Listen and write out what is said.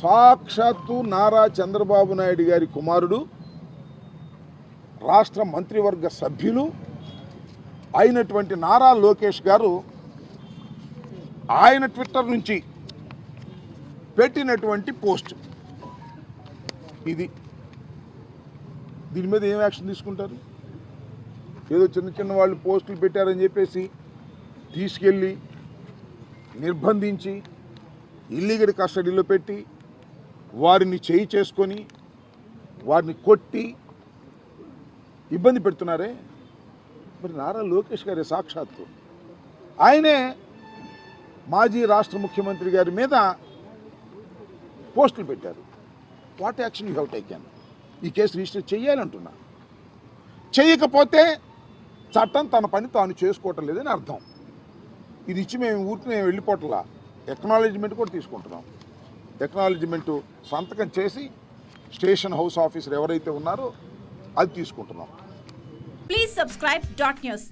సాక్షాత్తు నారా చంద్రబాబు నాయుడు గారి కుమారుడు రాష్ట్ర మంత్రివర్గ సభ్యులు అయినటువంటి నారా లోకేష్ గారు ఆయన ట్విట్టర్ నుంచి పెట్టినటువంటి పోస్ట్. ఇది. దీని మీద ఏం యాక్షన్ తీసుకుంటారు? ఏదో చిన్న చిన్న వాళ్ళు పోస్టులు పెట్టారని చెప్పేసి తీసుకెళ్ళి నిర్బంధించి ఇల్లీగల్ కస్టడీలో పెట్టి వారిని చేయి చేసుకొని వారిని కొట్టి ఇబ్బంది పెడుతున్నారే? మరి నారా లోకేష్ గారి సాక్షాత్తు. ఆయనే మాజీ రాష్ట్ర ముఖ్యమంత్రి గారి మీద పోస్టులు పెట్టారు. What action you have taken ఈ కేసు రిజిస్టర్ చేయాలంటున్నా. చేయకపోతే చట్టం తన పని తాను చేసుకోవటం లేదని అర్థం. ఇది ఇచ్చి మేము ఊరికి మేము వెళ్ళిపోవట్లా. ఎక్నాలజ్మెంట్ కూడా తీసుకుంటున్నాం. ఎక్నాలజిమెంటు సంతకం చేసి స్టేషన్ హౌస్ ఆఫీసర్ ఎవరైతే ఉన్నారో అది తీసుకుంటున్నాం. Please subscribe dot news